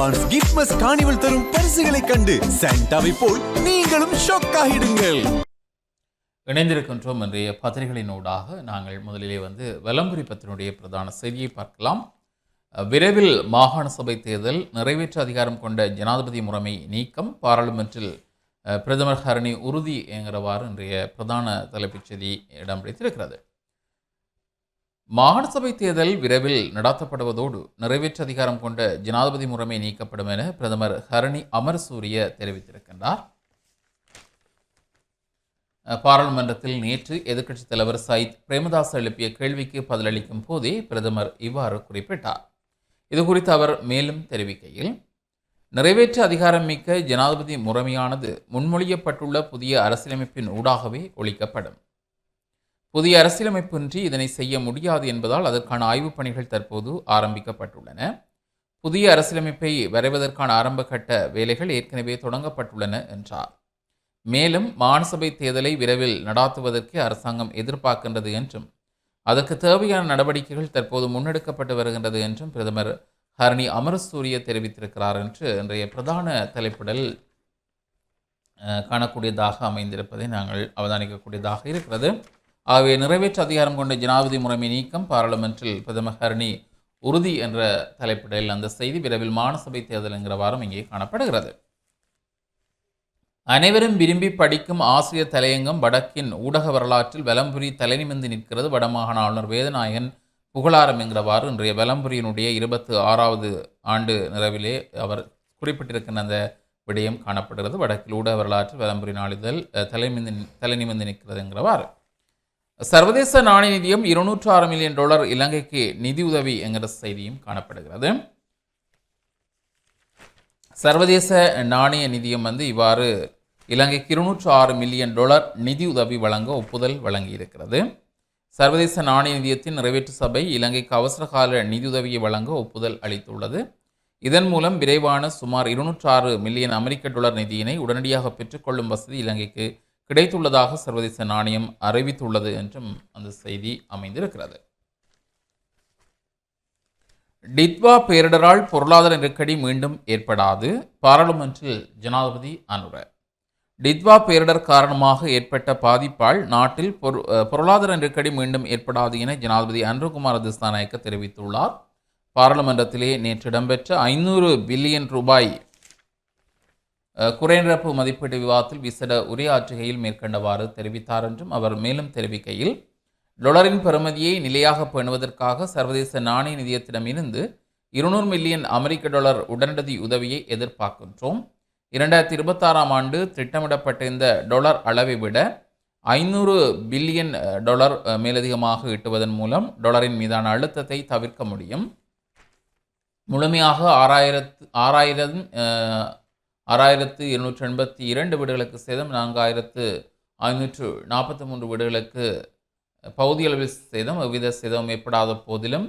Advance கிஃப்ட்மஸ் காணிவல் தரும் பரிசுகளை கண்டு சாண்டாவை போல் நீங்களும் ஷாக் ஆகிடுங்கள். இணைந்திருக்கின்றோம் இன்றைய பத்திரிகைகளினூடாக. நாங்கள் முதலிலே வந்து விளம்பரி பத்தினுடைய பிரதான செய்தியை பார்க்கலாம். விரைவில் மாகாண சபை தேர்தல் நிறைவேற்று அதிகாரம் கொண்ட ஜனாதிபதி முறைமை நீக்கம் பாராளுமன்றில் பிரதமர் ஹரணி உறுதி என்கிறவாறு இன்றைய பிரதான தலைப்புச் செய்தி இடம்பிடித்திருக்கிறது மாகாணசபை மாகாண சபை தேர்தல் விரைவில் நடாத்தப்படுவதோடு நிறைவேற்று அதிகாரம் கொண்ட ஜனாதிபதி முறைமை நீக்கப்படும் என பிரதமர் ஹரணி அமர்சூரிய தெரிவித்திருக்கின்றார். பாராளுமன்றத்தில் நேற்று எதிர்க்கட்சித் தலைவர் சயித் பிரேமதாஸ் எழுப்பிய கேள்விக்கு பதிலளிக்கும் போதே பிரதமர் இவ்வாறு குறிப்பிட்டார். இது குறித்து அவர் மேலும் தெரிவிக்கையில் நிறைவேற்று அதிகாரம் மிக்க ஜனாதிபதி முறைமையானது முன்மொழியப்பட்டுள்ள புதிய அரசியலமைப்பின் ஊடாகவே ஒழிக்கப்படும். புதிய அரசியலமைப்பின்றி இதனை செய்ய முடியாது என்பதால் அதற்கான ஆய்வுப் பணிகள் தற்போது ஆரம்பிக்கப்பட்டுள்ளன. புதிய அரசியலமைப்பை வரைவதற்கான ஆரம்பகட்ட வேலைகள் ஏற்கனவே தொடங்கப்பட்டுள்ளன என்றார். மேலும் மாநிலசபை தேர்தலை விரைவில் நடாத்துவதற்கு அரசாங்கம் எதிர்பார்க்கின்றது என்றும் அதற்கு தேவையான நடவடிக்கைகள் தற்போது முன்னெடுக்கப்பட்டு வருகின்றது என்றும் பிரதமர் ஹரணி அமரசூரிய தெரிவித்திருக்கிறார் என்று இன்றைய பிரதான தலைப்பிடல் காணக்கூடியதாக அமைந்திருப்பதை நாங்கள் அவதானிக்கக்கூடியதாக இருக்கிறது. ஆகவே நிறைவேற்று அதிகாரம் கொண்ட ஜனாதிபதி முறைமை நீக்கம் பாராளுமன்றில் பிரதமர் ஹரணி உறுதி என்ற தலைப்பிடலில் அந்த செய்தி விரைவில் மாநசபை தேர்தல் என்கிற வாரம் இங்கே காணப்படுகிறது. அனைவரும் விரும்பி படிக்கும் ஆசிரியர் தலையங்கம் வடக்கின் ஊடக வரலாற்றில் வலம்புரி தலைநிமிந்து நிற்கிறது. வடமாகாண ஆளுநர் வேதநாயகன் புகழாரம் என்கிறவாறு இன்றைய வலம்புரியினுடைய இருபத்து ஆறாவது ஆண்டு நிறைவிலே அவர் குறிப்பிட்டிருக்கின்ற அந்த விடயம் காணப்படுகிறது. வடக்கில் ஊடக வரலாற்றில் வலம்புரி நாளிதழ் அஹ், தலைமிந்து தலைநிமிந்து நிற்கிறது என்கிறவாறு சர்வதேச நாணய நிதியம் இருநூற்று ஆறு மில்லியன் டாலர் இலங்கைக்கு நிதியுதவி என்கிற செய்தியும் காணப்படுகிறது. சர்வதேச நாணய நிதியம் வந்து இவ்வாறு இலங்கைக்கு இருநூற்று ஆறு மில்லியன் டாலர் நிதி உதவி வழங்க ஒப்புதல் வழங்கியிருக்கிறது. சர்வதேச நாணய நிதியத்தின் நிறைவேற்று சபை இலங்கைக்கு அவசரகால நிதியுதவியை வழங்க ஒப்புதல் அளித்துள்ளது. இதன் மூலம் விரைவான சுமார் இருநூற்று ஆறு மில்லியன் அமெரிக்க டாலர் நிதியினை உடனடியாக பெற்றுக்கொள்ளும் வசதி இலங்கைக்கு கிடைத்துள்ளதாக சர்வதேச நாணயம் அறிவித்துள்ளது என்றும் அந்த செய்தி அமைந்திருக்கிறது. டித்வா பேரிடரால் பொருளாதார நெருக்கடி மீண்டும் ஏற்படாது பாராளுமன்றில் ஜனாதிபதி அனுர. டித்வா பேரிடர் காரணமாக ஏற்பட்ட பாதிப்பால் நாட்டில் பொரு- பொருளாதார நெருக்கடி மீண்டும் ஏற்படாது என ஜனாதிபதி அன்ருகுமார் திஸ்தாநாயக்க தெரிவித்துள்ளார். பாராளுமன்றத்திலே நேற்று இடம்பெற்ற ஐநூறு பில்லியன் ரூபாய் குறைநிரப்பு மதிப்பீட்டு விவாதத்தில் விசேட உரையாற்றுகையில் மேற்கண்டவாறு தெரிவித்தார் என்றும் அவர் மேலும் தெரிவிக்கையில் டொலரின் பெறுமதியை நிலையாக பேணுவதற்காக சர்வதேச நாணய நிதியத்திடமிருந்து இருநூறு மில்லியன் அமெரிக்க டாலர் உடனடி உதவியை எதிர்பார்க்கின்றோம். இரண்டாயிரத்தி இருபத்தாறாம் ஆண்டு திட்டமிடப்பட்ட இந்த டொலர் அளவை விட ஐநூறு பில்லியன் டொலர் டாலர் மேலதிகமாக ஈட்டுவதன் மூலம் டொலரின் மீதான அழுத்தத்தை தவிர்க்க முடியும். முழுமையாக ஆறாயிரத்து ஆறாயிரம் ஆறாயிரத்து இருநூற்றி எண்பத்தி இரண்டு வீடுகளுக்கு சேதம் நான்காயிரத்து ஐநூற்று நாற்பத்தி மூன்று வீடுகளுக்கு பகுதியளவில் சேதம் எவ்வித சேதம் ஏற்படாத போதிலும்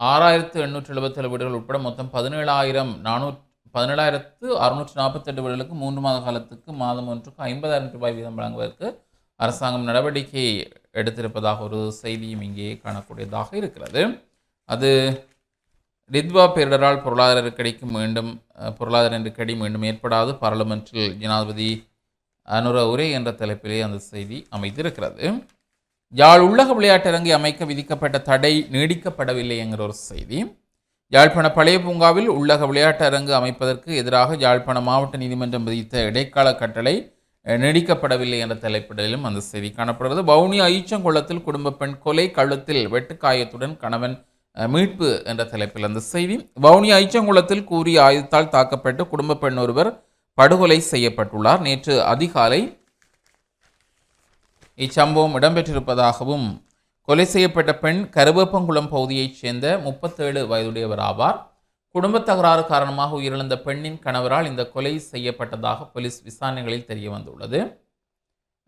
ஆறாயிரத்து எண்ணூற்று எழுபத்தேழு வீடுகள் உட்பட மொத்தம் பதினேழாயிரம் நானூற்று பதினேழாயிரத்து அறுநூற்றி நாற்பத்தெட்டு வீடுகளுக்கு மூன்று மாத காலத்துக்கு மாதம் ஒன்றுக்கு ஐம்பதாயிரம் ரூபாய் வீதம் வழங்குவதற்கு அரசாங்கம் நடவடிக்கை எடுத்திருப்பதாக ஒரு செய்தியும் இங்கே காணக்கூடியதாக இருக்கிறது. அது ரித்வா பேரிடரால் பொருளாதார நெருக்கடிக்கு மீண்டும் பொருளாதார நெருக்கடி மீண்டும் ஏற்படாது. பாராளுமன்றில் ஜனாதிபதி அனுர உரை என்ற தலைப்பிலே அந்த செய்தி அமைந்திருக்கிறது. யாழ் உள்ளக விளையாட்டரங்கை அமைக்க விதிக்கப்பட்ட தடை நீடிக்கப்படவில்லை என்கிற ஒரு செய்தி. யாழ்ப்பாண பழைய பூங்காவில் உள்ளக விளையாட்டரங்கு அமைப்பதற்கு எதிராக யாழ்ப்பாண மாவட்ட நீதிமன்றம் விதித்த இடைக்கால கட்டளை நீடிக்கப்படவில்லை என்ற தலைப்பிடலிலும் அந்த செய்தி காணப்படுகிறது. வவுனியா ஈச்சங்குளத்தில் குடும்ப பெண் கொலை கழுத்தில் வெட்டுக்காயத்துடன் கணவன் மீட்பு என்ற தலைப்பில் அந்த செய்தி. வவுனியா ஐச்சங்குளத்தில் கூறிய ஆயுதத்தால் தாக்கப்பட்டு குடும்ப பெண் ஒருவர் படுகொலை செய்யப்பட்டுள்ளார். நேற்று அதிகாலை இச்சம்பவம் இடம்பெற்றிருப்பதாகவும் கொலை செய்யப்பட்ட பெண் கருவேப்பங்குளம் பகுதியைச் சேர்ந்த முப்பத்தேழு வயதுடையவர் ஆவார். குடும்பத் தகராறு காரணமாக உயிரிழந்த பெண்ணின் கணவரால் இந்த கொலை செய்யப்பட்டதாக போலீஸ் விசாரணைகளில் தெரிய வந்துள்ளது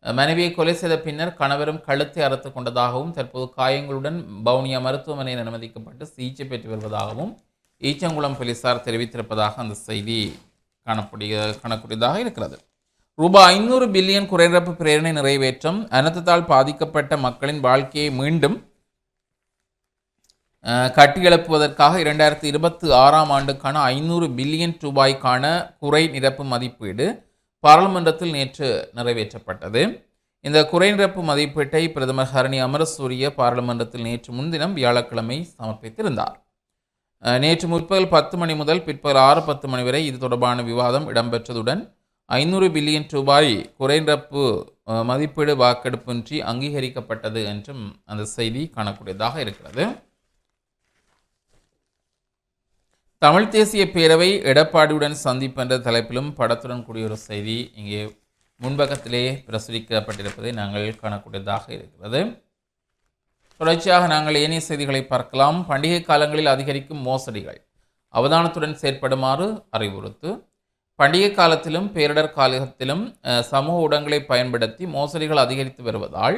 மனைவியை கொலை செய்த பின்னர் கணவரும் கழுத்தை அறுத்து கொண்டதாகவும் தற்போது காயங்களுடன் பவுனியா மருத்துவமனையில் அனுமதிக்கப்பட்டு சிகிச்சை பெற்று வருவதாகவும் ஈச்சங்குளம் போலீசார் தெரிவித்திருப்பதாக அந்த செய்தி காணக்கூடிய காணக்கூடியதாக இருக்கிறது. ரூபாய் ஐநூறு பில்லியன் குறைநிரப்பு பிரேரணை நிறைவேற்றம் அனர்த்தத்தால் பாதிக்கப்பட்ட மக்களின் வாழ்க்கையை மீண்டும் கட்டியெழுப்புவதற்காக இரண்டாயிரத்தி இருபத்தி ஆறாம் ஆண்டுக்கான ஐநூறு பில்லியன் ரூபாய்க்கான குறை நிரப்பு மதிப்பீடு பாராளுமன்றத்தில் நேற்று நிறைவேற்றப்பட்டது. இந்த குறைநிரப்பு மதிப்பீட்டை பிரதமர் ஹரணி அமரசூரிய பாராளுமன்றத்தில் நேற்று முன்தினம் வியாழக்கிழமை சமர்ப்பித்திருந்தார். நேற்று முற்பகல் பத்து மணி முதல் பிற்பகல் ஆறு பத்து மணி வரை இது தொடர்பான விவாதம் இடம்பெற்றதுடன் ஐநூறு பில்லியன் ரூபாய் குறைநிரப்பு மதிப்பீடு வாக்கெடுப்பின்றி அங்கீகரிக்கப்பட்டது என்றும் அந்த செய்தி காணக்கூடியதாக இருக்கிறது. தமிழ் தேசிய பேரவை எடப்பாடியுடன் சந்திப்பு என்ற தலைப்பிலும் படத்துடன் கூடிய ஒரு செய்தி இங்கே முன்பக்கத்திலே பிரசுரிக்கப்பட்டிருப்பதை நாங்கள் காணக்கூடியதாக இருக்கிறது. தொடர்ச்சியாக நாங்கள் ஏனைய செய்திகளை பார்க்கலாம். பண்டிகை காலங்களில் அதிகரிக்கும் மோசடிகள். அவதானத்துடன் செயற்படுமாறு அறிவுறுத்து. பண்டிகை காலத்திலும் பேரிடர் காலத்திலும் அஹ், சமூக ஊடகங்களை பயன்படுத்தி மோசடிகள் அதிகரித்து வருவதால்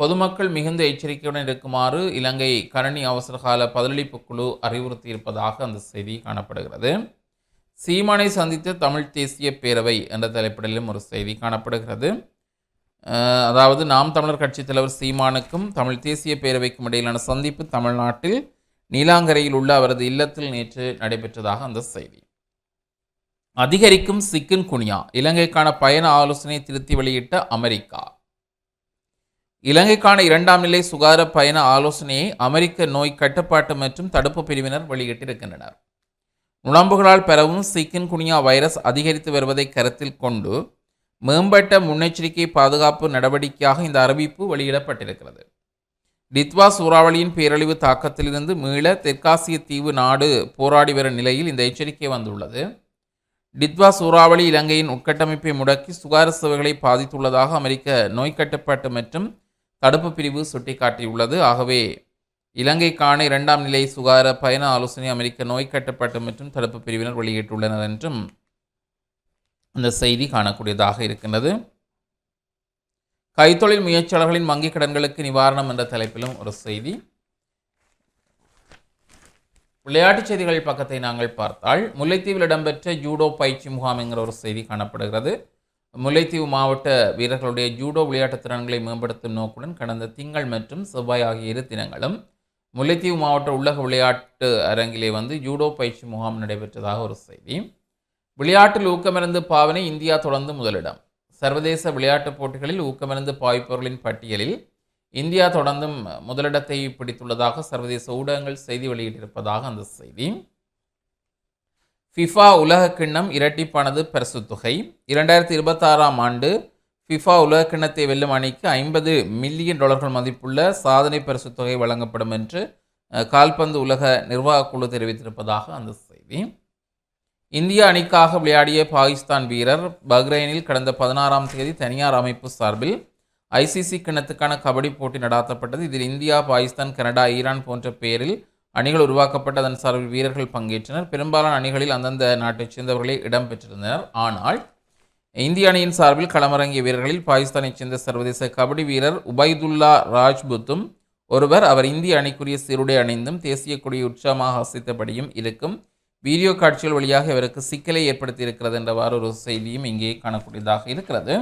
பொதுமக்கள் மிகுந்த எச்சரிக்கையுடன் இருக்குமாறு இலங்கை கணனி அவசரகால பதிலளிப்பு குழு அறிவுறுத்தியிருப்பதாக அந்த செய்தி காணப்படுகிறது. சீமானை சந்தித்த தமிழ் தேசிய பேரவை என்ற தலைப்பிடலிலும் ஒரு செய்தி காணப்படுகிறது. அதாவது நாம் தமிழர் கட்சித் தலைவர் சீமானுக்கும் தமிழ் தேசிய பேரவைக்கும் இடையிலான சந்திப்பு தமிழ்நாட்டில் நீலாங்கரையில் உள்ள அவரது இல்லத்தில் நேற்று நடைபெற்றதாக அந்த செய்தி. அதிகரிக்கும் சிக்கன் குனியா இலங்கைக்கான பயண ஆலோசனை திருத்தி வெளியிட்ட அமெரிக்கா. இலங்கைக்கான இரண்டாம் நிலை சுகார பயண ஆலோசனையை அமெரிக்க நோய் கட்டுப்பாட்டு மற்றும் தடுப்பு பிரிவினர் வெளியிட்டிருக்கின்றனர். நுழம்புகளால் பெறவும் சிக்கன் குனியா வைரஸ் அதிகரித்து வருவதை கருத்தில் கொண்டு மேம்பட்ட முன்னெச்சரிக்கை பாதுகாப்பு நடவடிக்கையாக இந்த அறிவிப்பு வெளியிடப்பட்டிருக்கிறது. டித்வா சூறாவளியின் பேரழிவு தாக்கத்திலிருந்து மீள தெற்காசிய தீவு நாடு போராடி வரும் நிலையில் இந்த எச்சரிக்கை வந்துள்ளது. டித்வா சூறாவளி இலங்கையின் உட்கட்டமைப்பை முடக்கி சுகாதார சேவைகளை பாதித்துள்ளதாக அமெரிக்க நோய் கட்டுப்பாட்டு மற்றும் தடுப்பு பிரிவு சுட்டிக்காட்டியுள்ளது. ஆகவே இலங்கைக்கான இரண்டாம் நிலை சுகாதார பயண ஆலோசனை அமெரிக்க நோய் கட்டுப்பாட்டு மற்றும் தடுப்பு பிரிவினர் வெளியிட்டுள்ளனர் என்றும் இந்த செய்தி காணக்கூடியதாக இருக்கின்றது. கைத்தொழில் முயற்சியாளர்களின் வங்கிக் கடன்களுக்கு நிவாரணம் என்ற தலைப்பிலும் ஒரு செய்தி. விளையாட்டுச் செய்திகள் பக்கத்தை நாங்கள் பார்த்தால் முல்லைத்தீவில் இடம்பெற்ற ஜூடோ பயிற்சி முகாம் என்கிற ஒரு செய்தி காணப்படுகிறது. முல்லைத்தீவு மாவட்ட வீரர்களுடைய ஜூடோ விளையாட்டு திறன்களை மேம்படுத்தும் நோக்குடன் கடந்த திங்கள் மற்றும் செவ்வாய் ஆகிய இரு தினங்களும் முல்லைத்தீவு மாவட்ட உள்ளக விளையாட்டு அரங்கிலே வந்து ஜூடோ பயிற்சி முகாம் நடைபெற்றதாக ஒரு செய்தி. விளையாட்டில் ஊக்கமிருந்து பாவனை இந்தியா தொடர்ந்து முதலிடம். சர்வதேச விளையாட்டுப் போட்டிகளில் ஊக்கமிருந்து பாய்ப்பவர்களின் பட்டியலில் இந்தியா தொடர்ந்தும் முதலிடத்தை பிடித்துள்ளதாக சர்வதேச ஊடகங்கள் செய்தி வெளியிட்டிருப்பதாக அந்த செய்தி. ஃபிஃபா உலக கிண்ணம் இரட்டிப்பானது பரிசு தொகை. இரண்டாயிரத்தி இருபத்தாறாம் ஆண்டு ஃபிஃபா உலக கிண்ணத்தை வெல்லும் அணிக்கு ஐம்பது மில்லியன் டாலர்கள் மதிப்புள்ள சாதனை பரிசு தொகை வழங்கப்படும் என்று கால்பந்து உலக நிர்வாக குழு தெரிவித்திருப்பதாக அந்த செய்தி. இந்திய அணிக்காக விளையாடிய பாகிஸ்தான் வீரர் பஹ்ரைனில் கடந்த பதினாறாம் தேதி தனியார் அமைப்பு சார்பில் ஐசிசி கிண்ணத்துக்கான கபடி போட்டி நடாத்தப்பட்டது. இதில் இந்தியா பாகிஸ்தான் கனடா ஈரான் போன்ற பெயரில் அணிகள் உருவாக்கப்பட்டு அதன் சார்பில் வீரர்கள் பங்கேற்றனர். பெரும்பாலான அணிகளில் அந்தந்த நாட்டைச் சேர்ந்தவர்களே இடம்பெற்றிருந்தனர் ஆனால் இந்திய அணியின் சார்பில் களமிறங்கிய வீரர்களில் பாகிஸ்தானைச் சேர்ந்த சர்வதேச கபடி வீரர் உபைதுல்லா ராஜ்புத்தும் ஒருவர் அவர் இந்திய அணிக்குரிய சீருடை அணிந்தும் தேசிய கொடியை உற்சாகமாக அசைத்தபடியும் இருக்கும். வீடியோ காட்சிகள் வழியாக இவருக்கு சிக்கலை ஏற்படுத்தி இருக்கிறது என்றவாறு ஒரு செய்தியும் இங்கே காணக்கூடியதாக இருக்கிறது.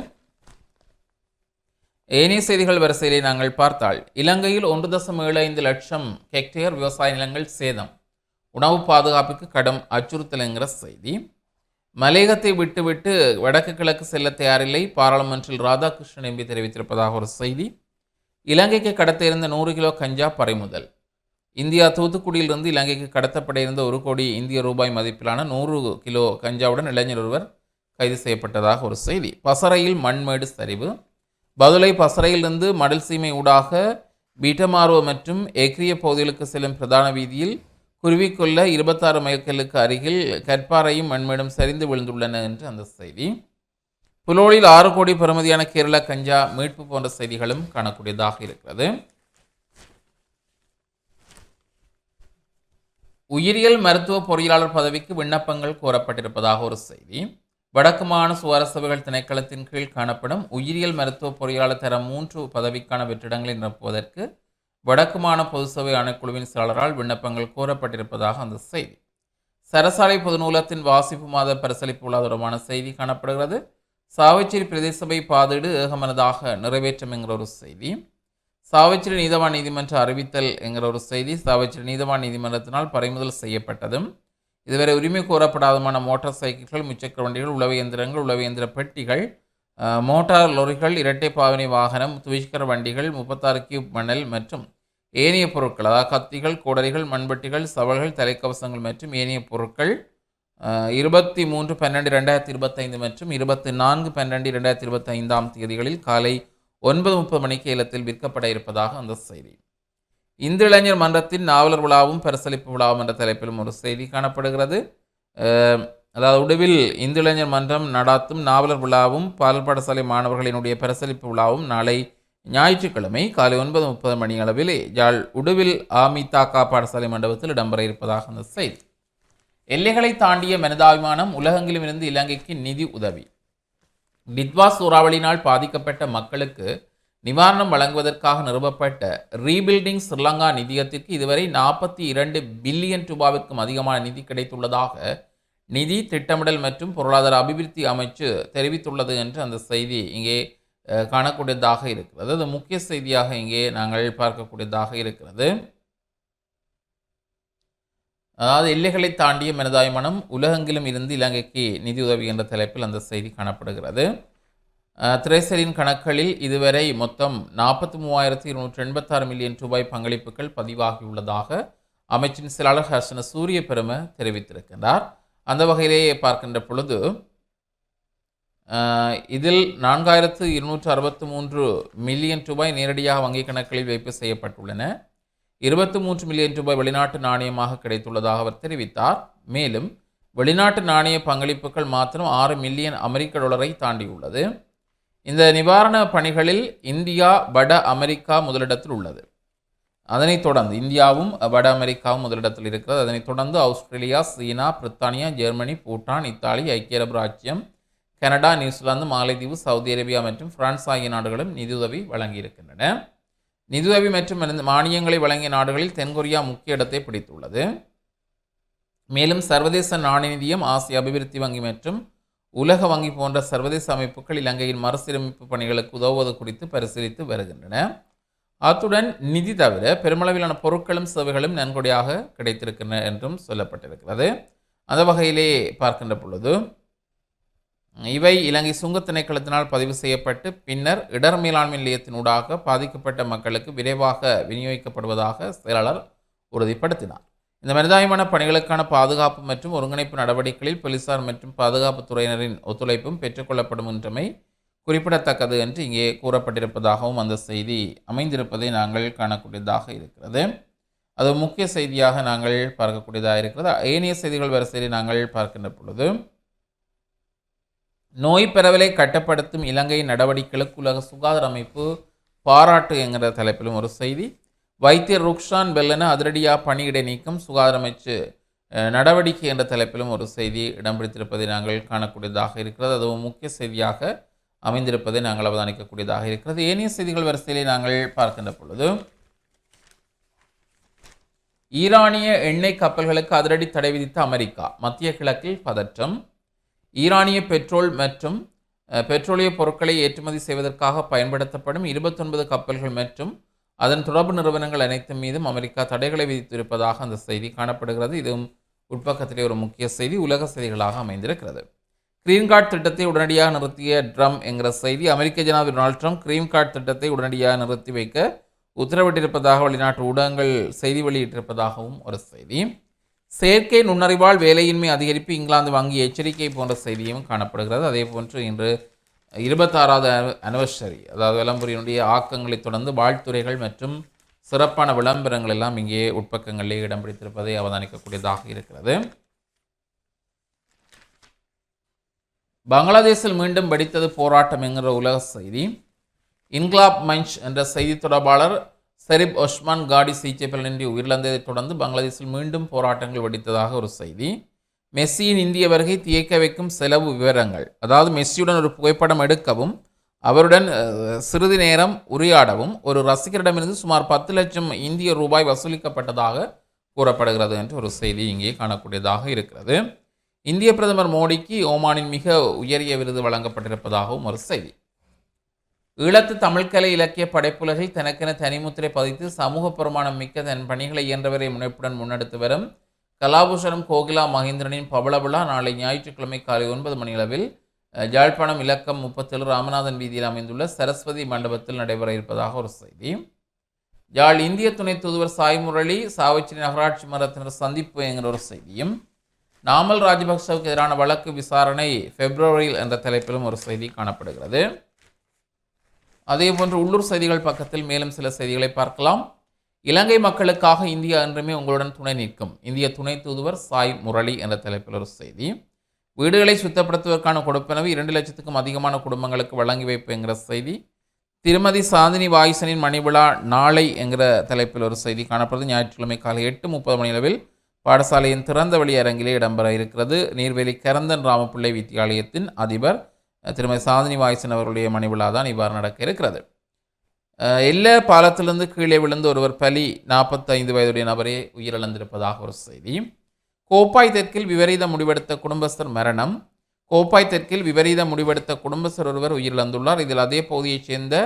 ஏனைய செய்திகள் வரிசையிலே நாங்கள் பார்த்தால் இலங்கையில் ஒன்று தசம் ஏழு ஐந்து லட்சம் ஹெக்டேர் விவசாய நிலங்கள் சேதம். உணவு பாதுகாப்புக்கு கடும் அச்சுறுத்தல் என்கிற செய்தி. மலையகத்தை விட்டுவிட்டு வடக்கு கிழக்கு செல்ல தயாரில்லை. பாராளுமன்றில் ராதாகிருஷ்ணன் எம்பி தெரிவித்திருப்பதாக ஒரு செய்தி. இலங்கைக்கு கடத்த இருந்த நூறு கிலோ கஞ்சா பறிமுதல் இந்தியா தூத்துக்குடியிலிருந்து இலங்கைக்கு கடத்தப்பட இருந்த ஒரு கோடி இந்திய ரூபாய் மதிப்பிலான நூறு கிலோ கஞ்சாவுடன் இளைஞர் ஒருவர் கைது செய்யப்பட்டதாக ஒரு செய்தி. பசறையில் மண்மேடு சரிவு. பதுளை பசறையிலிருந்து மடல் சீமை ஊடாக பீட்டமார்வோ மற்றும் எக்ரிய பகுதிகளுக்கு செல்லும் பிரதான வீதியில் குருவிக்குள்ள இருபத்தாறு மைல்களுக்கு அருகில் கற்பாறையும் மண்மேடும் சரிந்து விழுந்துள்ளன என்று அந்த செய்தி. புலோலில் ஆறு கோடி பெறுமதியான கேரள கஞ்சா மீட்பு போன்ற செய்திகளும் காணக்கூடியதாக இருக்கிறது. உயிரியல் மருத்துவ பொறியாளர் பதவிக்கு விண்ணப்பங்கள் கோரப்பட்டிருப்பதாக ஒரு செய்தி. வடக்கு மாகாண சுகாதார திணைக்களத்தின் கீழ் காணப்படும் உயிரியல் மருத்துவ பொறியாளர் தரம் மூன்று பதவிக்கான வெற்றிடங்களை நிரப்புவதற்கு வடக்கு மாகாண பொது சபை ஆணைக்குழுவின் செயலரால் விண்ணப்பங்கள் கோரப்பட்டிருப்பதாக அந்த செய்தி. சரசாலை பொது நூலகத்தின் வாசிப்பு மாத பரிசளிப்பு விழா தொடர்பான செய்தி காணப்படுகிறது. சாவச்சேரி பிரதேசபை பாதீடு ஏகமனதாக நிறைவேற்றும் என்கிற ஒரு செய்தி. சாவச்சேரி நீதவான் நீதிமன்ற அறிவித்தல் என்கிற ஒரு செய்தி. சாவச்சேரி நீதவான் நீதிமன்றத்தினால் பறிமுதல் செய்யப்பட்டதும் இதுவரை உரிமை கோரப்படாதமான மோட்டார் சைக்கிள்கள் முச்சக்கர வண்டிகள் உளவு இயந்திரங்கள் உளவு இயந்திர பெட்டிகள் மோட்டார் லொரிகள் இரட்டை பாவனை வாகனம் துவிஷ்கர வண்டிகள் முப்பத்தாறு கியூப் மணல் மற்றும் ஏனைய பொருட்கள் அதாவது கத்திகள் கோடரிகள் மண்பட்டிகள் சவல்கள் தலைக்கவசங்கள் மற்றும் ஏனைய பொருட்கள் இருபத்தி மூன்று பன்னெண்டு ரெண்டாயிரத்தி இருபத்தைந்து மற்றும் இருபத்தி நான்கு பன்னெண்டு ரெண்டாயிரத்தி இருபத்தைந்தாம் தேதிகளில் காலை ஒன்பது முப்பது மணிக்கு ஏலத்தில் விற்கப்பட இருப்பதாக அந்த செய்தி. இந்திரிளைஞர் இளைஞர் மன்றத்தின் நாவலர் விழாவும் பரிசளிப்பு விழாவும் என்ற தலைப்பிலும் ஒரு செய்தி காணப்படுகிறது. அதாவது உடுவில் இந்திரிளைஞர் இளைஞர் மன்றம் நடாத்தும் நாவலர் விழாவும் பால் பாடசாலை மாணவர்களினுடைய பரிசளிப்பு விழாவும் நாளை ஞாயிற்றுக்கிழமை காலை ஒன்பது முப்பது மணி அளவில் யாழ் உடுவில் ஆமிதாக்கா பாடசாலை மண்டபத்தில் இடம்பெற இருப்பதாக அந்த செய்தி. எல்லைகளை தாண்டிய மனிதாபிமானம் உலகங்களிலிருந்து இருந்து இலங்கைக்கு நிதி உதவி. டித்வா சூறாவளியினால் பாதிக்கப்பட்ட மக்களுக்கு நிவாரணம் வழங்குவதற்காக நிறுவப்பட்ட ரீபில்டிங் ஸ்ரீலங்கா நிதியத்திற்கு இதுவரை நாற்பத்தி இரண்டு பில்லியன் ரூபாவிற்கும் அதிகமான நிதி கிடைத்துள்ளதாக நிதி திட்டமிடல் மற்றும் பொருளாதார அபிவிருத்தி அமைச்சு தெரிவித்துள்ளது என்று அந்த செய்தி இங்கே காணக்கூடியதாக இருக்கிறது. அது முக்கிய செய்தியாக இங்கே நாங்கள் பார்க்கக்கூடியதாக இருக்கிறது. அதாவது எல்லைகளை தாண்டிய மனிதாயமனம் உலகெங்கிலும் இருந்து இலங்கைக்கு நிதியுதவி என்ற தலைப்பில் அந்த செய்தி காணப்படுகிறது. திரைசரின் கணக்களில் இதுவரை மொத்தம் நாற்பத்தி மூவாயிரத்தி இருநூற்றி எண்பத்தாறு மில்லியன் ரூபாய் பங்களிப்புகள் பதிவாகியுள்ளதாக அமைச்சின் செயலாளர் ஹர்ஷன சூரிய பெரும தெரிவித்திருக்கின்றார். அந்த வகையிலேயே பார்க்கின்ற பொழுது இதில் நான்காயிரத்து இருநூற்று அறுபத்து மூன்று மில்லியன் ரூபாய் நேரடியாக வங்கிக் கணக்குகளில் வைப்பு செய்யப்பட்டுள்ளன. இருபத்தி மூன்று மில்லியன் ரூபாய் வெளிநாட்டு நாணயமாக கிடைத்துள்ளதாக அவர் தெரிவித்தார். மேலும் வெளிநாட்டு நாணய பங்களிப்புகள் மாத்திரம் ஆறு மில்லியன் அமெரிக்க டாலரை தாண்டியுள்ளது. இந்த நிவாரண பணிகளில் இந்தியா வட அமெரிக்கா முதலிடத்தில் உள்ளது. அதனைத் தொடர்ந்து இந்தியாவும் வட அமெரிக்காவும் முதலிடத்தில் இருக்கிறது. அதனைத் தொடர்ந்து ஆஸ்திரேலியா சீனா பிரித்தானியா ஜெர்மனி பூட்டான் இத்தாலி ஐக்கிய அரபு ராஜ்யம் கனடா நியூசிலாந்து மாலைதீவு சவுதி அரேபியா மற்றும் பிரான்ஸ் ஆகிய நாடுகளும் நிதியுதவி வழங்கியிருக்கின்றன. நிதியுதவி மற்றும் மானியங்களை வழங்கிய நாடுகளில் தென்கொரியா முக்கிய இடத்தை பிடித்துள்ளது. மேலும் சர்வதேச நாணய நிதியம் ஆசிய அபிவிருத்தி வங்கி மற்றும் உலக வங்கி போன்ற சர்வதேச அமைப்புகள் இலங்கையின் மறுசீரமைப்பு பணிகளுக்கு உதவுவது குறித்து பரிசீலித்து வருகின்றன. அத்துடன் நிதி தவிர பெருமளவிலான பொருட்களும் சேவைகளும் நன்கொடையாக கிடைத்திருக்கின்றன என்றும் சொல்லப்பட்டிருக்கிறது. அந்த வகையிலே பார்க்கின்ற பொழுது இவை இலங்கை சுங்கத் திணைக்களத்தினால் பதிவு செய்யப்பட்டு பின்னர் இடர் மேலாண்மை நிலையத்தினூடாக பாதிக்கப்பட்ட மக்களுக்கு விரைவாக விநியோகிக்கப்படுவதாக செயலாளர் உறுதிப்படுத்தினார். இந்த மனிதாயமான பணிகளுக்கான பாதுகாப்பு மற்றும் ஒருங்கிணைப்பு நடவடிக்கைகளில் போலீசார் மற்றும் பாதுகாப்பு துறையினரின் ஒத்துழைப்பும் பெற்றுக்கொள்ளப்படும் என்றமை குறிப்பிடத்தக்கது என்று இங்கே கூறப்பட்டிருப்பதாகவும் அந்த செய்தி அமைந்திருப்பதை நாங்கள் காணக்கூடியதாக இருக்கிறது. அது முக்கிய செய்தியாக நாங்கள் பார்க்கக்கூடியதாக இருக்கிறது. ஏனைய செய்திகள் வரிசையில் நாங்கள் பார்க்கின்ற பொழுது நோய் பரவலை கட்டுப்படுத்தும் இலங்கை நடவடிக்கைகளுக்கு உலக சுகாதார அமைப்பு பாராட்டு என்கிற தலைப்பிலும் ஒரு செய்தி வைத்தியர் ருக்ஷான் பெல்லன அதிரடியாக பணியிடை நீக்கம் சுகாதார அமைச்சு நடவடிக்கை என்ற தலைப்பிலும் ஒரு செய்தி இடம் பிடித்திருப்பதை நாங்கள் காணக்கூடியதாக இருக்கிறது. அதுவும் முக்கிய செய்தியாக அமைந்திருப்பதை நாங்கள் அவதானிக்கக்கூடியதாக இருக்கிறது. ஏனைய செய்திகள் வரிசையிலே நாங்கள் பார்க்கின்ற பொழுது ஈரானிய எண்ணெய் கப்பல்களுக்கு அதிரடி தடை விதித்த அமெரிக்கா மத்திய கிழக்கில் பதற்றம் ஈரானிய பெட்ரோல் மற்றும் பெட்ரோலிய பொருட்களை ஏற்றுமதி செய்வதற்காக பயன்படுத்தப்படும் இருபத்தொன்பது கப்பல்கள் மற்றும் அதன் தொடர்பு நிறுவனங்கள் அனைத்து மீதும் அமெரிக்கா தடைகளை விதித்திருப்பதாக அந்த செய்தி காணப்படுகிறது. இதுவும் உட்பக்கத்திலே ஒரு முக்கிய செய்தி உலக செய்திகளாக அமைந்திருக்கிறது. கிரீன் கார்டு திட்டத்தை உடனடியாக நிறுத்திய ட்ரம் என்கிற செய்தி அமெரிக்க ஜனாதிபதி டொனால்ட் ட்ரம்ப் கிரீன் கார்டு திட்டத்தை உடனடியாக நிறுத்தி வைக்க உத்தரவிட்டிருப்பதாக வெளிநாட்டு ஊடகங்கள் செய்தி வெளியிட்டிருப்பதாகவும் ஒரு செய்தி. செயற்கை நுண்ணறிவால் வேலையின்மை அதிகரிப்பு இங்கிலாந்து வங்கி எச்சரிக்கை போன்ற செய்தியும் காணப்படுகிறது. அதே போன்று இன்று இருபத்தாறாவது அனிவர்சரி அதாவது விளம்புரியினுடைய ஆக்கங்களை தொடர்ந்து வாழ்த்துறைகள் மற்றும் சிறப்பான விளம்பரங்கள் எல்லாம் இங்கே உட்பக்கங்களிலே இடம் பிடித்திருப்பதை அவதானிக்கக்கூடியதாக இருக்கிறது. பங்களாதேஷில் மீண்டும் வெடித்தது போராட்டம் என்கிற உலக செய்தி. இன்க்லாப் மஞ்ச் என்ற செய்தி தொடர்பாளர் செரிப் ஒஸ்மான் காடி சிகிச்சை பலனின்றி உயிரிழந்ததை தொடர்ந்து பங்களாதேஷில் மீண்டும் போராட்டங்கள் வெடித்ததாக ஒரு செய்தி. மெஸ்ஸியின் இந்திய வருகை தியக்க வைக்கும் செலவு விவரங்கள். அதாவது மெஸ்ஸியுடன் ஒரு புகைப்படம் எடுக்கவும் அவருடன் சிறிது நேரம் உரையாடவும் ஒரு ரசிகரிடமிருந்து சுமார் பத்து லட்சம் இந்திய ரூபாய் வசூலிக்கப்பட்டதாக கூறப்படுகிறது என்று ஒரு செய்தி இங்கே காணக்கூடியதாக இருக்கிறது. இந்திய பிரதமர் மோடிக்கு ஓமானின் மிக உயரிய விருது வழங்கப்பட்டிருப்பதாகவும் ஒரு செய்தி. ஈழத்து தமிழ்கலை இலக்கிய படைப்புலகில் தனக்கென தனிமுத்திரை பதித்து சமூக பெருமானம் மிக்க தன் பணிகளை இயன்றவரை முனைப்புடன் முன்னெடுத்து வரும் கலாபூஷணம் கோகிலா மகேந்திரனின் பவள விழா நாளை ஞாயிற்றுக்கிழமை காலை ஒன்பது மணியளவில் ஜாழ்ப்பாணம் இலக்கம் முப்பத்தேழு ராமநாதன் வீதியில் அமைந்துள்ள சரஸ்வதி மண்டபத்தில் நடைபெற இருப்பதாக ஒரு செய்தி. யாழ் இந்திய துணை தூதுவர் சாய் முரளி நகராட்சி மன்றத்தினர் சந்திப்பு என்கிற ஒரு செய்தியும் நாமல் ராஜபக்சவுக்கு எதிரான வழக்கு விசாரணை பிப்ரவரியில் என்ற தலைப்பிலும் ஒரு செய்தி காணப்படுகிறது. அதே போன்று உள்ளூர் செய்திகள் பக்கத்தில் மேலும் சில செய்திகளை பார்க்கலாம். இலங்கை மக்களுக்காக இந்தியா என்றுமே உங்களுடன் துணை நிற்கும். இந்திய துணை தூதுவர் சாய் முரளி என்ற தலைப்பில் ஒரு செய்தி. வீடுகளை சுத்தப்படுத்துவதற்கான கொடுப்பனவு இரண்டு லட்சத்துக்கும் அதிகமான குடும்பங்களுக்கு வழங்கி வைப்பு என்கிற செய்தி. திருமதி சாந்தினி வாயுசனின் மணிவிழா நாளை என்கிற தலைப்பில் ஒரு செய்தி காணப்படுது. ஞாயிற்றுக்கிழமை காலை எட்டு முப்பது மணியளவில் பாடசாலையின் திறந்த வெளி அரங்கிலே இடம்பெற இருக்கிறது. நீர்வேலி கரந்தன் ராமப்பிள்ளை வித்தியாலயத்தின் அதிபர் திருமதி சாந்தினி வாயுசன் அவர்களுடைய மணிவிழா தான் இவ்வாறு நடக்க இருக்கிறது. எல்ல பாலத்திலிருந்து கீழே விழுந்து ஒருவர் பலி நாற்பத்தைந்து வயதுடைய நபரே உயிரிழந்திருப்பதாக ஒரு செய்தி. கோப்பாய் தெற்கில் விபரீத முடிவெடுத்த குடும்பஸ்தர் மரணம். கோப்பாய் தெற்கில் விபரீத முடிவெடுத்த குடும்பஸ்தர் ஒருவர் உயிரிழந்துள்ளார். இதில் அதே பகுதியைச் சேர்ந்த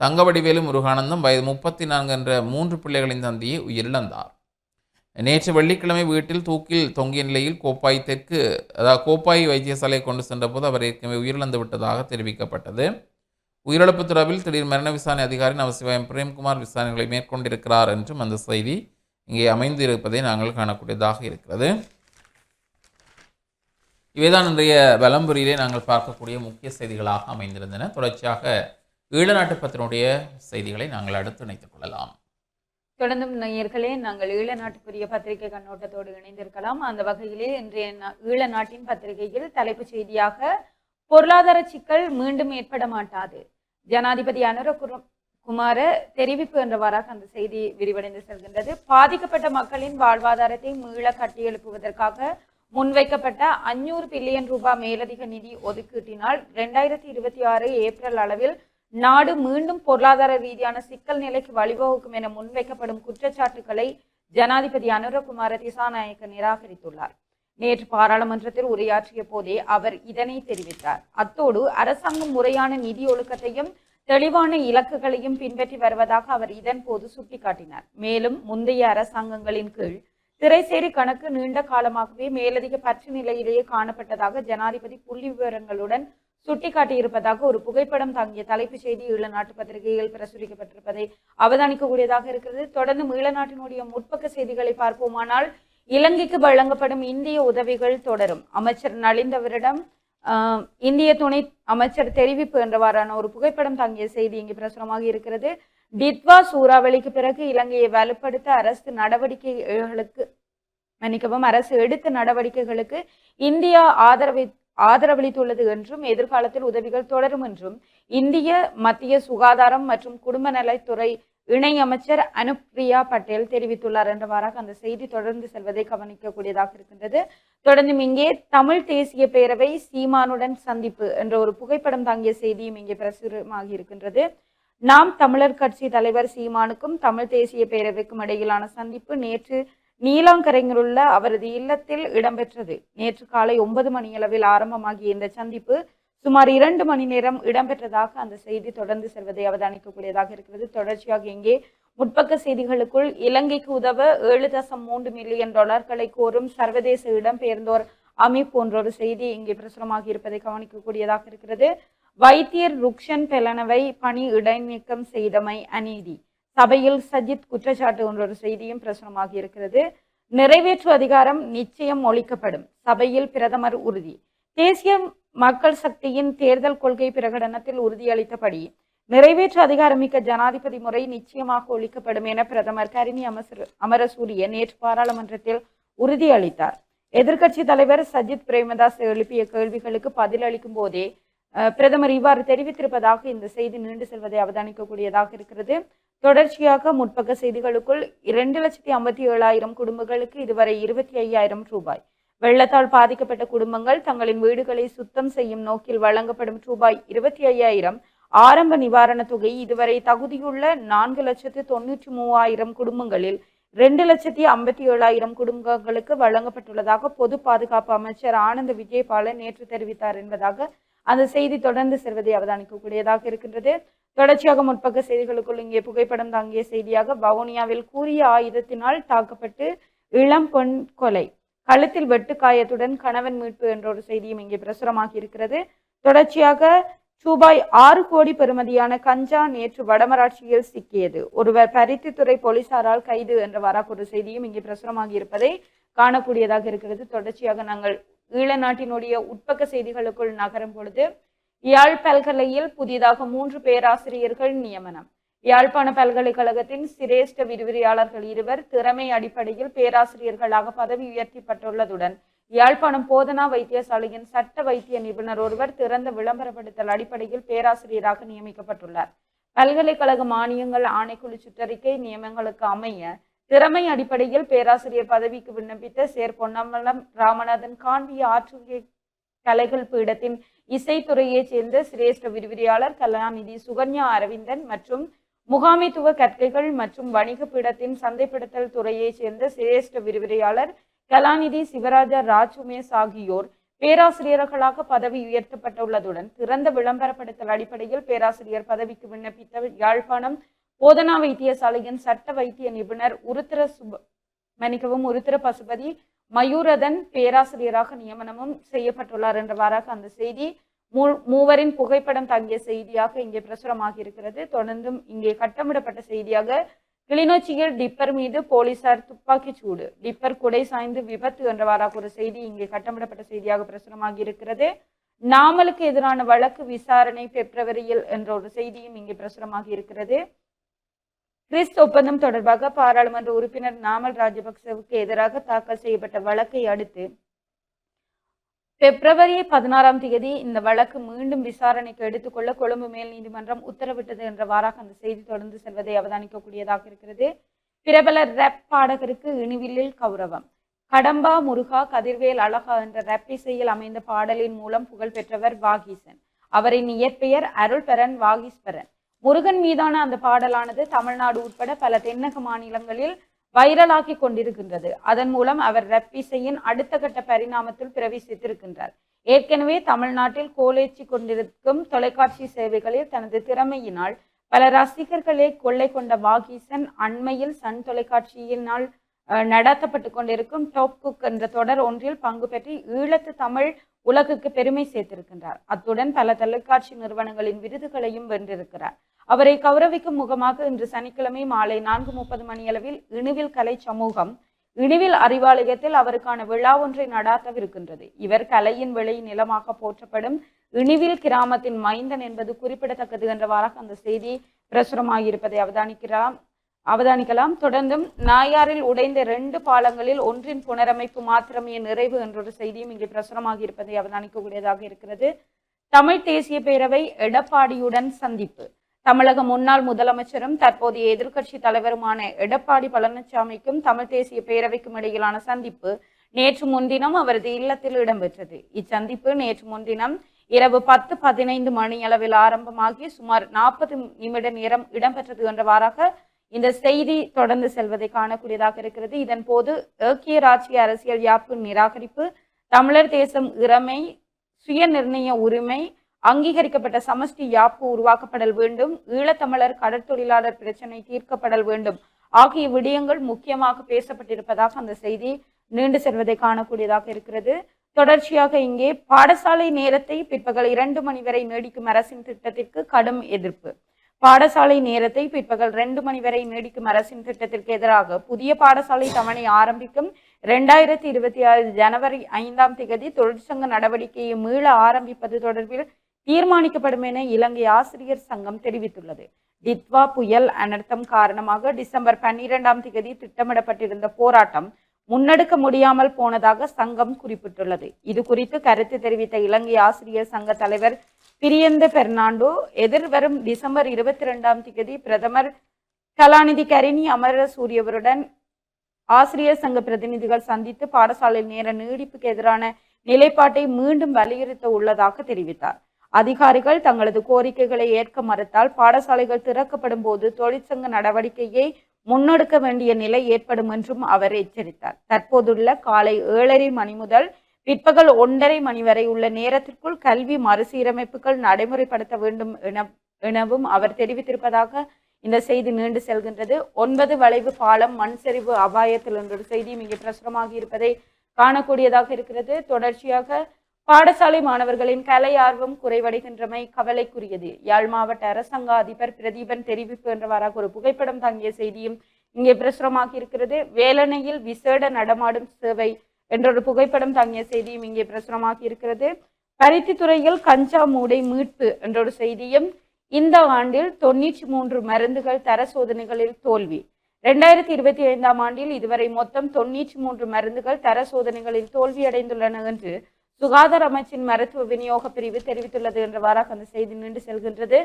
தங்கவடிவேலு முருகானந்தம் வயது முப்பத்தி நான்கு என்ற மூன்று பிள்ளைகளின் தந்தையை உயிரிழந்தார். நேற்று வெள்ளிக்கிழமை வீட்டில் தூக்கில் தொங்கிய நிலையில் கோப்பாய் தெற்கு அதாவது கோப்பாய் வைத்தியசாலை கொண்டு சென்றபோது அவர் ஏற்கனவே உயிரிழந்து விட்டதாக தெரிவிக்கப்பட்டது. உயிரிழப்பு தொடர்பில் திடீர் மரண விசாரணை அதிகாரி நமசிவாயம் பிரேம்குமார் விசாரணைகளை மேற்கொண்டிருக்கிறார் என்றும் அந்த செய்தி இங்கே அமைந்திருப்பதை நாங்கள் காணக்கூடியதாக இருக்கிறது. இவைதான் இன்றைய வலம்புரியிலே நாங்கள் பார்க்கக்கூடிய முக்கிய செய்திகளாக அமைந்திருந்தன. தொடர்ச்சியாக ஈழநாட்டு பத்தினுடைய செய்திகளை நாங்கள் அடுத்து இணைத்துக் கொள்ளலாம். தொடர்ந்தும் நேயர்களே நாங்கள் ஈழ நாட்டுக்குரிய பத்திரிகை கண்ணோட்டத்தோடு இணைந்திருக்கலாம். அந்த வகையிலே இன்றைய ஈழ நாட்டின் பத்திரிகையில் தலைப்புச் செய்தியாக பொருளாதார சிக்கல் மீண்டும் ஏற்பட மாட்டாது. ஜனாதிபதி அனுர குரு- குமார தெரிவிப்பு என்றவாறாக அந்த செய்தி விரிவடைந்து செல்கின்றது. பாதிக்கப்பட்ட மக்களின் வாழ்வாதாரத்தை மீள கட்டியெழுப்புவதற்காக முன்வைக்கப்பட்ட அஞ்சூறு பில்லியன் ரூபாய் மேலதிக நிதி ஒதுக்கீட்டினால் ரெண்டாயிரத்தி இருபத்தி ஆறு ஏப்ரல் அளவில் நாடு மீண்டும் பொருளாதார ரீதியான சிக்கல் நிலைக்கு வழிவகுக்கும் என முன்வைக்கப்படும் குற்றச்சாட்டுகளை ஜனாதிபதி அனுரகுமார திசாநாயக்க நிராகரித்துள்ளார். நேற்று பாராளுமன்றத்தில் உரையாற்றிய போதே அவர் இதனை தெரிவித்தார். அத்தோடு அரசாங்கம் முறையான நிதி ஒழுக்கத்தையும் தெளிவான இலக்குகளையும் பின்பற்றி வருவதாக அவர் இதன் போது சுட்டிக்காட்டினார். மேலும் முந்தைய அரசாங்கங்களின் கீழ் திரைசேரி கணக்கு நீண்ட காலமாகவே மேலதிக பற்று நிலையிலேயே காணப்பட்டதாக ஜனாதிபதி புள்ளி விவரங்களுடன் சுட்டிக்காட்டியிருப்பதாக ஒரு புகைப்படம் தாங்கிய தலைப்புச் செய்தி ஈழநாட்டு பத்திரிகையில் பிரசுரிக்கப்பட்டிருப்பதை அவதானிக்கக்கூடியதாக இருக்கிறது. தொடர்ந்து ஈழநாட்டினுடைய முற்பக்க செய்திகளை பார்ப்போமானால் இலங்கைக்கு வழங்கப்படும் இந்திய உதவிகள் தொடரும். அமைச்சர் நலிந்தவரிடம் இந்திய துணை அமைச்சர் தெரிவிப்பு என்றவாறான ஒரு புகைப்படம் தாங்கிய செய்தி இங்கு பிரசுரமாக இருக்கிறது. டித்வா சூறாவளிக்கு பிறகு இலங்கையை வலுப்படுத்த அரசு நடவடிக்கைகளுக்கு மன்னிக்கவும் அரசு எடுத்த நடவடிக்கைகளுக்கு இந்தியா ஆதரவை ஆதரவளித்துள்ளது என்றும் எதிர்காலத்தில் உதவிகள் தொடரும் என்றும் இந்திய மத்திய சுகாதாரம் மற்றும் குடும்ப நலத்துறை இணை அமைச்சர் அனுப்ரியா பட்டேல் தெரிவித்துள்ளார் என்றவாறாக அந்த செய்தி தொடர்ந்து செல்வதை கவனிக்கக்கூடியதாக இருக்கின்றது. தொடர்ந்தும் இங்கே தமிழ் தேசிய பேரவை சீமானுடன் சந்திப்பு என்ற ஒரு புகைப்படம் தாங்கிய செய்தியும் இங்கே பிரசுரமாகி இருக்கின்றது. நாம் தமிழர் கட்சி தலைவர் சீமானுக்கும் தமிழ் தேசிய பேரவைக்கும் இடையிலான சந்திப்பு நேற்று நீலாங்கரையில் உள்ள அவரது இல்லத்தில் இடம்பெற்றது. நேற்று காலை ஒன்பது மணியளவில் ஆரம்பமாகிய இந்த சந்திப்பு சுமார் இரண்டு மணி நேரம் இடம்பெற்றதாக அந்த செய்தி தொடர்ந்து செல்வதை அவதானிக்கக்கூடியதாக இருக்கிறது. தொடர்ச்சியாக இங்கே முற்பக்க செய்திகளுக்குள் இலங்கைக்கு உதவ ஏழு தசம் மூன்று மில்லியன் டாலர்களை கோரும் சர்வதேச இடம்பெயர்ந்தோர் அமைப்பு போன்ற ஒரு செய்தி இங்கே பிரசுரமாக இருப்பதை கவனிக்கக்கூடியதாக இருக்கிறது. வைத்தியர் ருக்ஷன் பெலனவை பணி இடைநீக்கம் செய்தமை அநீதி. சபையில் சஜித் குற்றச்சாட்டு என்ற ஒரு செய்தியும் பிரசுரமாகி இருக்கிறது. நிறைவேற்று அதிகாரம் நிச்சயம் ஒழிக்கப்படும். சபையில் பிரதமர் உறுதி. தேசிய மக்கள் சக்தியின் தேர்தல் கொள்கை பிரகடனத்தில் உறுதியளித்தபடி நிறைவேற்று அதிகாரமிக்க ஜனாதிபதி முறை நிச்சயமாக ஒழிக்கப்படும் என பிரதமர் கரிணி அமசர் அமரசூரிய நேற்று பாராளுமன்றத்தில் உறுதியளித்தார். எதிர்க்கட்சி தலைவர் சஜித் பிரேமதாஸ் எழுப்பிய கேள்விகளுக்கு பதிலளிக்கும் போதே பிரதமர் இவ்வாறு தெரிவித்திருப்பதாக இந்த செய்தி நீண்டு செல்வதை அவதானிக்கக்கூடியதாக இருக்கிறது. தொடர்ச்சியாக முற்பக்க செய்திகளுக்குள் இரண்டு லட்சத்தி ஐம்பத்தி ஏழாயிரம் குடும்பங்களுக்கு இதுவரை இருபத்தி ஐயாயிரம் ரூபாய் வெள்ளத்தால் பாதிக்கப்பட்ட குடும்பங்கள் தங்களின் வீடுகளை சுத்தம் செய்யும் நோக்கில் வழங்கப்படும் ரூபாய் இருபத்தி ஐயாயிரம் ஆரம்ப நிவாரணத் தொகை இதுவரை தகுதியுள்ள நான்கு லட்சத்து தொண்ணூற்றி மூவாயிரம் குடும்பங்களில் ரெண்டு லட்சத்தி ஐம்பத்தி ஏழாயிரம் குடும்பங்களுக்கு வழங்கப்பட்டுள்ளதாக பொது பாதுகாப்பு அமைச்சர் ஆனந்த விஜயபாலன் நேற்று தெரிவித்தார் என்பதாக அந்த செய்தி தொடர்ந்து செல்வதை அவதானிக்கக்கூடியதாக இருக்கின்றது. தொடர்ச்சியாக முற்பக்க செய்திகளுக்குள் இங்கே புகைப்படம் தாங்கிய செய்தியாக வவுனியாவில் கூறிய ஆயுதத்தினால் தாக்கப்பட்டு இளம் பெண் கொலை. கழுத்தில் வெட்டுக்காயத்துடன் கணவன் மீட்பு என்ற ஒரு செய்தியும் இங்கே பிரசுரமாகி இருக்கிறது. தொடர்ச்சியாக ரூபாய் ஆறு கோடி பெறுமதியான கஞ்சா நேற்று வடமராட்சியில் சிக்கியது. ஒருவர் பருத்தித்துறை போலீசாரால் கைது என்ற வராக்கொரு செய்தியும் இங்கே பிரசுரமாகி இருப்பதை காணக்கூடியதாக இருக்கிறது. தொடர்ச்சியாக நாங்கள் ஈழ நாட்டினுடைய உட்பக்க செய்திகளுக்குள் நகரும் பொழுது யாழ் பல்கலையில் புதிதாக மூன்று பேராசிரியர்கள் நியமனம். யாழ்ப்பாண பல்கலைக்கழகத்தின் சிரேஷ்ட விரிவுரையாளர்கள் இருவர் திறமை அடிப்படையில் பேராசிரியர்களாக பதவி உயர்த்தப்பட்டுள்ளதுடன் யாழ்ப்பாணம் போதனா வைத்தியசாலையின் சட்ட வைத்திய நிபுணர் ஒருவர் திறந்த விளம்பரப்படுத்தல் அடிப்படையில் பேராசிரியராக நியமிக்கப்பட்டுள்ளார். பல்கலைக்கழக மானியங்கள் ஆணைக்குழு சுற்றறிக்கை நியமங்களுக்கு அமைய திறமை அடிப்படையில் பேராசிரியர் பதவிக்கு விண்ணப்பித்த சேர் பொன்னம்பலம் ராமநாதன் காண்பிய ஆற்றுகை கலைகள் பீடத்தின் இசைத்துறையைச் சேர்ந்த சிரேஷ்ட விரிவுரையாளர் கலாநிதி சுகன்யா அரவிந்தன் மற்றும் முகாமைத்துவ கற்கைகள் மற்றும் வணிக பீடத்தின் சந்தைப்படுத்தல் துறையைச் சேர்ந்த சிரேஷ்ட விரிவுரையாளர் கலாநிதி சிவராஜா ராஜ் உமேஷ் ஆகியோர் பேராசிரியர்களாக பதவி உயர்த்தப்பட்டுள்ளதுடன் திறந்த விளம்பரப்படுத்தல் அடிப்படையில் பேராசிரியர் பதவிக்கு விண்ணப்பித்த யாழ்ப்பாணம் போதனா வைத்தியசாலையின் சட்ட வைத்திய நிபுணர் உருத்திர சுப மன்னிக்கவும் உருத்திர பசுபதி மயூரதன் பேராசிரியராக நியமனமும் செய்யப்பட்டுள்ளார் என்றவாறாக அந்த செய்தி மூ மூவரின் புகைப்படம் தங்கிய செய்தியாக இங்கே பிரசுரமாகி இருக்கிறது. தொடர்ந்தும் இங்கே கட்டமிடப்பட்ட செய்தியாக கிளிநொச்சியில் டிப்பர் மீது போலீசார் துப்பாக்கிச் சூடு. டிப்பர் குடை சாய்ந்து விபத்து என்றவாறாக ஒரு செய்தி இங்கே கட்டமிடப்பட்ட செய்தியாக பிரசுரமாகி இருக்கிறது. நாமலுக்கு எதிரான வழக்கு விசாரணை பிப்ரவரியில் என்ற ஒரு செய்தியும் இங்கே பிரசுரமாகி இருக்கிறது. கிறிஸ்து ஒப்பந்தம் தொடர்பாக பாராளுமன்ற உறுப்பினர் நாமல் ராஜபக்சவுக்கு எதிராக தாக்கல் செய்யப்பட்ட வழக்கை அடுத்து பிப்ரவரி பதினாறாம் தேதி இந்த வழக்கு மீண்டும் விசாரணைக்கு எடுத்துக்கொள்ள கொழும்பு மேல் நீதிமன்றம் உத்தரவிட்டது என்ற வாராக அந்த செய்தி தொடர்ந்து செல்வதை அவதானிக்கக்கூடியதாக இருக்கிறது. பிரபல ரெப் பாடகருக்கு இனிவில்லில் கௌரவம். கடம்பா முருகா கதிர்வேல் அழகா என்ற ரப் இசையில் அமைந்த பாடலின் மூலம் புகழ் பெற்றவர் வாகீசன். அவரின் இயற்பெயர் அருள்பெறன் வாகீஸ்வரன். முருகன் மீதான அந்த பாடலானது தமிழ்நாடு உட்பட பல தென்னக மாநிலங்களில் வைரலாகி கொண்டிருக்கின்றது. அதன் மூலம் அவர் ரப்பிசையின் அடுத்த கட்ட பரிணாமத்தில் பிரவேசித்திருக்கின்றார். ஏற்கனவே தமிழ்நாட்டில் கோலேச்சி கொண்டிருக்கும் தொலைக்காட்சி சேவைகளில் தனது திறமையினால் பல ரசிகர்களை கொள்ளை கொண்ட வாகீசன் அண்மையில் சன் தொலைக்காட்சியினால் நடத்தப்பட்டு கொண்டிருக்கும் டாப் குக் என்ற தொடர் ஒன்றில் பங்கு பெற்று ஈழத்து தமிழ் உலகுக்கு பெருமை சேர்த்திருக்கின்றார். அத்துடன் பல தொலைக்காட்சி நிறுவனங்களின் விருதுகளையும் வென்றிருக்கிறார். அவரை கௌரவிக்கும் முகமாக இன்று சனிக்கிழமை மாலை நான்கு முப்பது மணியளவில் இணுவில் கலை சமூகம் இணுவில் அறிவாலயத்தில் அவருக்கான விழா ஒன்றை நடாத்தவிருக்கின்றது. இவர் கலையின் விளை நிலமாக போற்றப்படும் இணுவில் கிராமத்தின் மைந்தன் என்பது குறிப்பிடத்தக்கது என்றவாறாக அந்த செய்தி பிரசுரமாகியிருப்பதை அவதானிக்கிறார். அவதானிக்கலாம். தொடர்ந்தும் நாயாரில் உடைந்த ரெண்டு பாலங்களில் ஒன்றின் புனரமைப்பு மாத்திரமே நிறைவு என்றொரு செய்தியும் இங்கே பிரசுரமாக இருப்பதை அவதானிக்கக்கூடியதாக இருக்கிறது. தமிழ் தேசிய பேரவை எடப்பாடியுடன் சந்திப்பு. தமிழக முன்னாள் முதலமைச்சரும் தற்போதைய எதிர்க்கட்சி தலைவருமான எடப்பாடி பழனிசாமிக்கும் தமிழ் தேசிய பேரவைக்கும் இடையிலான சந்திப்பு நேற்று முன்தினம் அவரது இல்லத்தில் இடம்பெற்றது. இச்சந்திப்பு நேற்று முன்தினம் இரவு பத்து பதினைந்து மணியளவில் ஆரம்பமாகி சுமார் நாற்பது நிமிட நேரம் இடம்பெற்றது என்றவாறாக இந்த செய்தி தொடர்ந்து செல்வதை காணக்கூடியதாக இருக்கிறது. இதன் போது ஏக்கிய ராஜ்ய அரசியல் யாப்பு நிராகரிப்பு தமிழர் தேசம் இறமை சுய நிர்ணய உரிமை அங்கீகரிக்கப்பட்ட சமஷ்டி யாப்பு உருவாக்கப்படல் வேண்டும் ஈழத்தமிழர் கடற்தொழிலாளர் பிரச்சனை தீர்க்கப்படல் வேண்டும் ஆகிய விடயங்கள் முக்கியமாக பேசப்பட்டிருப்பதாக அந்த செய்தி நீண்டு செல்வதை காணக்கூடியதாக இருக்கிறது. தொடர்ச்சியாக இங்கே பாடசாலை நேரத்தை பிற்பகல் இரண்டு மணி வரை நீடிக்கும் அரசின் திட்டத்திற்கு கடும் எதிர்ப்பு. பாடசாலை நேரத்தை பிற்பகல் ரெண்டு மணி வரை நீடிக்கும் அரசின் திட்டத்திற்கு எதிராக புதிய பாடசாலை தவணை ஆரம்பிக்கும். இரண்டாயிரத்தி இருபத்தி ஆறு ஜனவரி ஐந்தாம் தேதி தொழிற்சங்க நடவடிக்கையை மீள ஆரம்பிப்பது தொடர்பில் தீர்மானிக்கப்படும் என இலங்கை ஆசிரியர் சங்கம் தெரிவித்துள்ளது. டித்வா புயல் அனர்த்தம் காரணமாக டிசம்பர் பன்னிரெண்டாம் தேதி திட்டமிடப்பட்டிருந்த போராட்டம் முன்னெடுக்க முடியாமல் போனதாக சங்கம் குறிப்பிட்டுள்ளது. இது குறித்து கருத்து தெரிவித்த இலங்கை ஆசிரியர் சங்க தலைவர் பிரியந்த பெர்னாண்டோ எதிர்வரும் டிசம்பர் இருபத்தி ரெண்டாம் தேதி பிரதமர் கலாநிதி கரிணி அமரசூரியவருடன் ஆசிரியர் சங்க பிரதிநிதிகள் சந்தித்து பாடசாலை நேர நீடிப்புக்கு எதிரான நிலைப்பாட்டை மீண்டும் வலியுறுத்த உள்ளதாக தெரிவித்தார். அதிகாரிகள் தங்களது கோரிக்கைகளை ஏற்க மறுத்தால் பாடசாலைகள் திறக்கப்படும் போது தொழிற்சங்க நடவடிக்கையை முன்னெடுக்க வேண்டிய நிலை ஏற்படும் என்றும் அவர் எச்சரித்தார். தற்போதுள்ள காலை ஏழரை மணி முதல் பிற்பகல் ஒன்றரை மணி வரை உள்ள நேரத்திற்குள் கல்வி மறுசீரமைப்புகள் நடைமுறைப்படுத்த வேண்டும் என எனவும் அவர் தெரிவித்திருப்பதாக இந்த செய்தி நீண்டு செல்கின்றது. ஒன்பது வளைவு பாலம் மண் சரிவு அபாயத்தில் என்ற செய்தியும் இங்கே பிரசுரமாகி இருப்பதை காணக்கூடியதாக இருக்கிறது. தொடர்ச்சியாக பாடசாலை மாணவர்களின் கலை ஆர்வம் குறைவடைகின்றமை கவலைக்குரியது. யாழ் மாவட்ட அரசாங்க அதிபர் பிரதீபன் தெரிவிப்பு என்றவாறாக ஒரு புகைப்படம் தாங்கிய செய்தியும் இங்கே பிரசுரமாகி இருக்கிறது. வேலணையில் விசேட நடமாடும் சேவை என்ற ஒரு புகைப்படம் தங்கிய செய்தியும் இங்கே பிரசுரமாகி இருக்கிறது. பருத்தி துறையில் கஞ்சா மூடை மீட்பு என்ற ஒரு செய்தியும் இந்த ஆண்டில் தொன்னூற்றி மூன்று மருந்துகள் தர சோதனைகளில் தோல்வி. ரெண்டாயிரத்தி இருபத்தி ஐந்தாம் ஆண்டில் இதுவரை மொத்தம் தொன்னூற்றி மூன்று மருந்துகள் தர சோதனைகளில் தோல்வியடைந்துள்ளன என்று சுகாதார அமைச்சின் மருத்துவ விநியோக பிரிவு தெரிவித்துள்ளது என்றவாறாக அந்த செய்தி நின்று செல்கின்றது.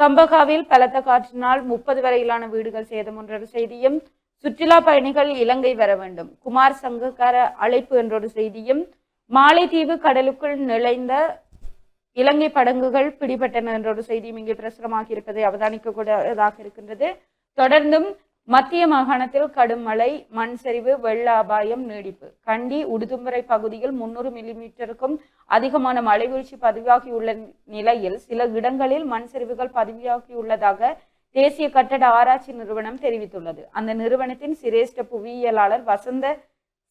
கம்பகாவில் பலத்த காற்றினால் முப்பது வரையிலான வீடுகள் சேதம் என்ற செய்தியும் சுற்றுலா பயணிகள் இலங்கை வர வேண்டும். குமார் சங்கக்கார அழைப்பு என்றொரு செய்தியும் மாலைத்தீவு கடலுக்குள் நுழைந்த இலங்கை படங்குகள் பிடிபட்டன என்ற ஒரு செய்தியும் இங்கே பிரசுரமாக இருப்பதை அவதானிக்கக்கூடியதாக இருக்கின்றது. தொடர்ந்தும் மத்திய மாகாணத்தில் கடும் மழை மண் சரிவு வெள்ள அபாயம் நீடிப்பு. கண்டி உடுதும்பரை பகுதியில் முன்னூறு மில்லிமீட்டருக்கும் அதிகமான மழை வீழ்ச்சி பதிவாகியுள்ள நிலையில் சில இடங்களில் மண் சரிவுகள் பதிவாகியுள்ளதாக தேசிய கட்டட ஆராய்ச்சி நிறுவனம் தெரிவித்துள்ளது. அந்த நிறுவனத்தின் சிரேஷ்ட புவியியலாளர் வசந்த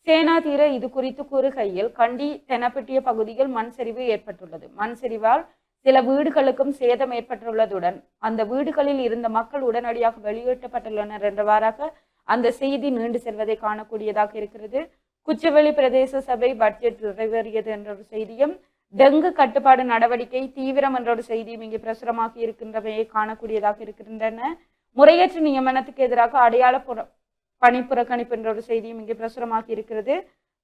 சேனாதீர இது குறித்து கூறுகையில் கண்டி தெனப்பட்டிய பகுதியில் மண் சரிவு ஏற்பட்டுள்ளது. மண் சரிவால் சில வீடுகளுக்கும் சேதம் ஏற்பட்டுள்ளதுடன் அந்த வீடுகளில் இருந்த மக்கள் உடனடியாக வெளியேற்றப்பட்டுள்ளனர் என்றவாறாக அந்த செய்தி நீண்டு செல்வதை காணக்கூடியதாக இருக்கிறது. குச்சவெளி பிரதேச சபை பட்ஜெட் நிறைவேறியது என்ற ஒரு செய்தியும் டெங்கு கட்டுப்பாடு நடவடிக்கை தீவிரம் என்ற ஒரு செய்தியும் இங்கு பிரசுரமாகி இருக்கின்றவையை காணக்கூடியதாக இருக்கின்றன. முறையற்ற நியமனத்துக்கு எதிராக அடையாள புற பணி புறக்கணிப்பு என்ற ஒரு செய்தியும் இங்கே பிரசுரமாகி இருக்கிறது.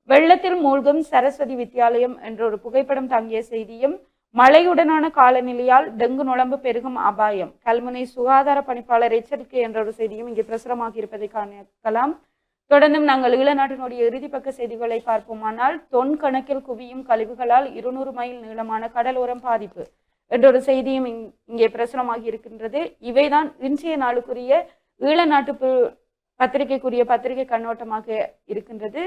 வெள்ளத்தில் மூழ்கும் சரஸ்வதி வித்யாலயம் என்ற ஒரு புகைப்படம் தாங்கிய செய்தியும் மழையுடனான காலநிலையால் டெங்கு நுழம்பு பெருகும் அபாயம் கல்முனை சுகாதார பணிப்பாளர் எச்சரிக்கை என்ற ஒரு செய்தியும் இங்கே பிரசுரமாகி இருப்பதை காணலாம் தொடர்ந்தும் நாங்கள் ஈழநாட்டினுடைய இறுதி பக்க செய்திகளை பார்ப்போமானால் தொன் கணக்கில் குவியும் கழிவுகளால் இருநூறு மைல் நீளமான கடலோரம் பாதிப்பு என்றொரு செய்தியும் இங்கே பிரசுரமாகி இருக்கின்றது இவைதான் இன்றைய நாளுக்குரிய ஈழநாட்டு பத்திரிகைக்குரிய பத்திரிகை கண்ணோட்டமாக இருக்கின்றது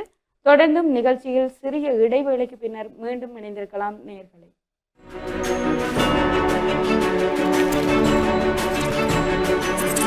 தொடர்ந்தும் நிகழ்ச்சியில் சிறிய இடைவேளைக்கு பின்னர் மீண்டும் இணைந்திருக்கலாம் நேர்களை Thank you.